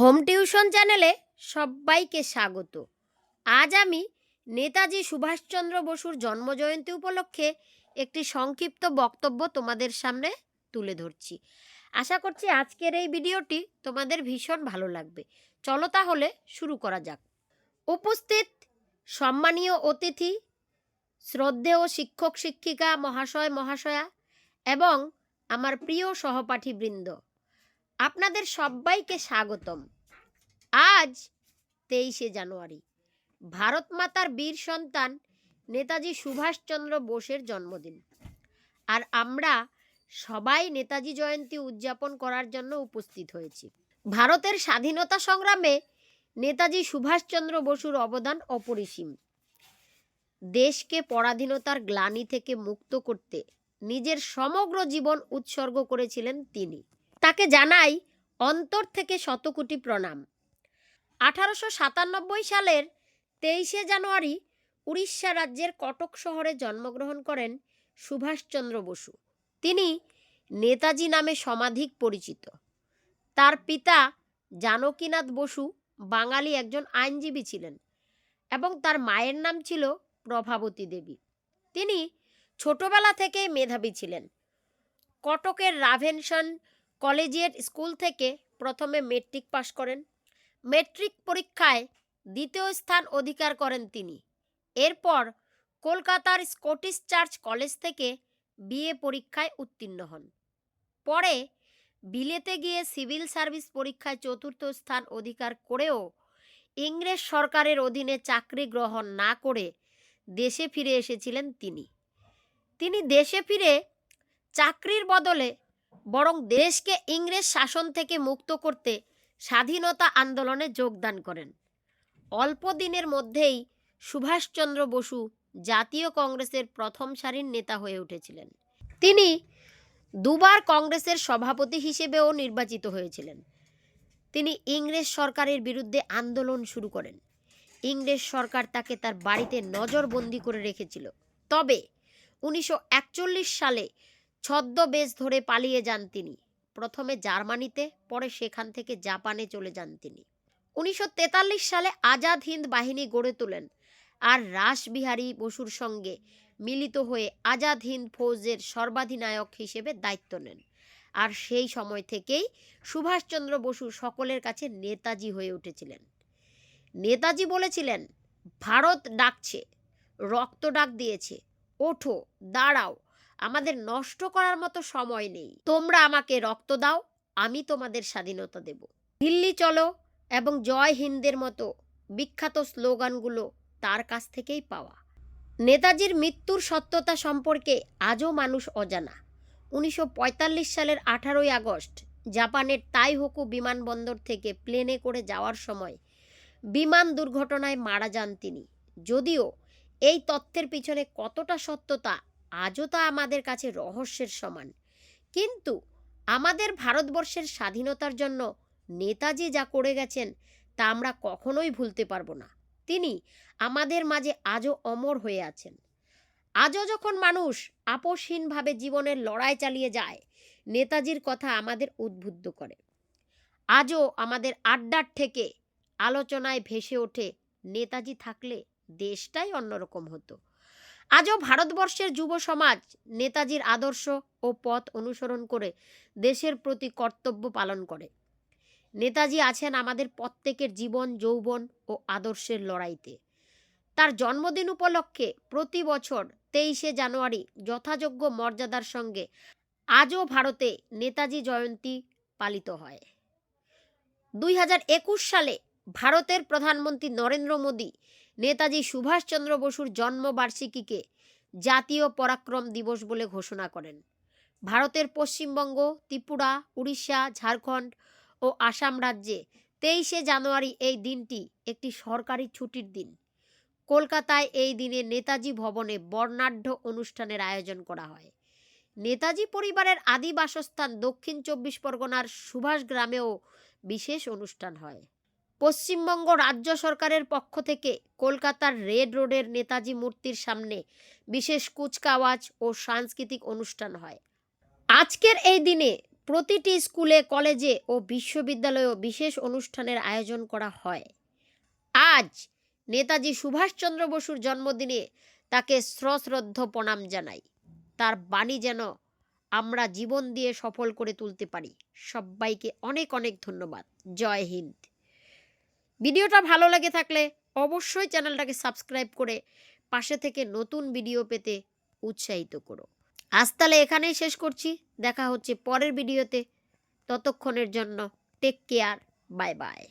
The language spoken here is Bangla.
হোম টিউশন চ্যানেলে সবাইকে স্বাগত। আজ আমি নেতাজি সুভাষচন্দ্র বসুর জন্মজয়ন্তী উপলক্ষে একটি সংক্ষিপ্ত বক্তব্য তোমাদের সামনে তুলে ধরছি। আশা করছি আজকের এই ভিডিওটি তোমাদের ভীষণ ভালো লাগবে। চলো তাহলে শুরু করা যাক। উপস্থিত সম্মানীয় অতিথি, শ্রদ্ধেয় শিক্ষক শিক্ষিকা মহাশয় মহাশয়া এবং আমার প্রিয় সহপাঠীবৃন্দ। আপনাদের সবাইকে স্বাগতম। আজ তেইশে জানুয়ারি। ভারত মাতার বীর সন্তান নেতাজি সুভাষচন্দ্র বোসের জন্মদিন। আর আমরা সবাই নেতাজি জয়ন্তী উদযাপন করার জন্য উপস্থিত হয়েছি। ভারতের স্বাধীনতা সংগ্রামে নেতাজি সুভাষচন্দ্র বসুর অবদান অপরিসীম। দেশকে পরাধীনতার গ্লানি থেকে মুক্ত করতে নিজের সমগ্র জীবন উৎসর্গ করেছিলেন তিনি। তাকে জানাই অন্তর থেকে শতকোটি প্রণাম। আঠারোশো সাতানব্বই সালের তেইশে জানুয়ারি উড়িষ্যা রাজ্যের কটক শহরে জন্মগ্রহণ করেন সুভাষচন্দ্র বসু। তিনি নেতাজি নামে সমাধিক পরিচিত। তার পিতা জানকীনাথ বসু বাঙালি একজন আইনজীবী ছিলেন এবং তার মায়ের নাম ছিল প্রভাবতী দেবী। তিনি ছোটবেলা থেকেই মেধাবী ছিলেন। কটকের রাভেনশন কলেজিয়েট স্কুল থেকে প্রথমে মেট্রিক পাশ করেন। মেট্রিক পরীক্ষায় দ্বিতীয় স্থান অধিকার করেন তিনি। এরপর কলকাতার স্কটিশ চার্চ কলেজ থেকে বিএ পরীক্ষায় উত্তীর্ণ হন। পরে বিলেতে গিয়ে সিভিল সার্ভিস পরীক্ষায় চতুর্থ স্থান অধিকার করেও ইংরেজ সরকারের অধীনে চাকরি গ্রহণ না করে দেশে ফিরে এসেছিলেন তিনি। তিনি দেশে ফিরে চাকরির বদলে বরং দেশকে ইংরেজ শাসন থেকে মুক্ত করতে স্বাধীনতা আন্দোলনে যোগদান করেন। অল্প দিনের মধ্যেই সুভাষচন্দ্র বসু জাতীয় কংগ্রেসের প্রথম সারির নেতা হয়ে উঠেছিলেন। তিনি দুবার কংগ্রেসের সভাপতি হিসেবেও নির্বাচিত হয়েছিলেন। তিনি ইংরেজ সরকারের বিরুদ্ধে আন্দোলন শুরু করেন। ইংরেজ সরকার তাকে তার বাড়িতে নজরবন্দি করে রেখেছিল। তবে উনিশশো একচল্লিশ সালে ছদ্মবেশ ধরে পালিয়ে যান তিনি। প্রথমে জার্মানিতে, পরে সেখান থেকে জাপানে চলে যান তিনি। উনিশশো তেতাল্লিশ সালে আজাদ হিন্দ বাহিনী গড়ে তোলেন আর রাসবিহারী বসুর সঙ্গে মিলিত হয়ে আজাদ হিন্দ ফৌজের সর্বাধিনায়ক হিসেবে দায়িত্ব নেন। আর সেই সময় থেকেই সুভাষচন্দ্র বসু সকলের কাছে নেতাজি হয়ে উঠেছিলেন। নেতাজি বলেছিলেন, ভারত ডাকছে, রক্ত ডাক দিয়েছে, ওঠো, দাঁড়াও আমাদের নষ্ট করার মতো সময় নেই। তোমরা আমাকে রক্ত দাও, আমি তোমাদের স্বাধীনতা দেব। দিল্লি চলো এবং জয় হিন্দের মতো বিখ্যাত স্লোগানগুলো তার কাছ থেকেই পাওয়া। নেতাজির মৃত্যুর সত্যতা সম্পর্কে আজও মানুষ অজানা। উনিশশো পঁয়তাল্লিশ সালের আঠারোই আগস্ট জাপানের তাইহোকু বিমানবন্দর থেকে প্লেনে করে যাওয়ার সময় বিমান দুর্ঘটনায় মারা যান তিনি। যদিও এই তথ্যের পিছনে কতটা সত্যতা আজও তা আমাদের কাছে রহস্যের সমান। কিন্তু আমাদের ভারতবর্ষের স্বাধীনতার জন্য নেতাজি যা করে গেছেন, তা আমরা কখনোই ভুলতে পারব না। তিনি আমাদের মাঝে আজও অমর হয়ে আছেন। আজও যখন মানুষ আপোষহীনভাবে জীবনের লড়াই চালিয়ে যায়, নেতাজির কথা আমাদের উদ্বুদ্ধ করে। আজও আমাদের আড্ডার থেকে, আলোচনায় ভেসে ওঠে, নেতাজি থাকলে দেশটাই অন্যরকম হতো। আজও ভারতবর্ষের যুব সমাজ নেতাজির আদর্শ ও পথ অনুসরণ করে দেশের প্রতি কর্তব্য পালন করে। নেতাজি আছেন আমাদের প্রত্যেকের জীবন, যৌবন ও আদর্শের লড়াইতে। তার জন্মদিন উপলক্ষে প্রতি বছর তেইশে জানুয়ারি যথাযোগ্য মর্যাদার সঙ্গে আজও ভারতে নেতাজি জয়ন্তী পালিত হয়। দুই হাজার একুশ সালে ভারতের প্রধানমন্ত্রী নরেন্দ্র মোদী নেতাজি সুভাষচন্দ্র বসুর জন্মবার্ষিকীকে জাতীয় পরাক্রম দিবস বলে ঘোষণা করেন। ভারতের পশ্চিমবঙ্গ, ত্রিপুরা, উড়িষ্যা, ঝাড়খণ্ড ও আসাম রাজ্যে তেইশে জানুয়ারি এই দিনটি একটি সরকারি ছুটির দিন। কলকাতায় এই দিনে নেতাজি ভবনে বর্ণাঢ্য অনুষ্ঠানের আয়োজন করা হয়। নেতাজি পরিবারের আদি বাসস্থান দক্ষিণ চব্বিশ পরগনার সুভাষ গ্রামেও বিশেষ অনুষ্ঠান হয়। পশ্চিমবঙ্গ রাজ্য সরকারের পক্ষ থেকে কলকাতার রেড রোডের নেতাজি মূর্তির সামনে বিশেষ কুচকাওয়াজ ও সাংস্কৃতিক অনুষ্ঠান হয়। আজকের এই দিনে প্রতিটি স্কুলে, কলেজে ও বিশ্ববিদ্যালয়েও বিশেষ অনুষ্ঠানের আয়োজন করা হয়। আজ নেতাজি সুভাষচন্দ্র বসুর জন্মদিনে তাকে সশ্রদ্ধ প্রণাম জানাই। তার বাণী যেন আমরা জীবন দিয়ে সফল করে তুলতে পারি। সবাইকে অনেক অনেক ধন্যবাদ। জয় হিন্দ। ভিডিওটা ভালো লাগে থাকলে অবশ্যই চ্যানেলটাকে সাবস্ক্রাইব করে পাশে থেকে নতুন ভিডিও পেতে উৎসাহিত করো। আজ তাহলে এখানেই শেষ করছি। দেখা হচ্ছে পরের ভিডিওতে। ততক্ষণের জন্য টেক কেয়ার বাই বাই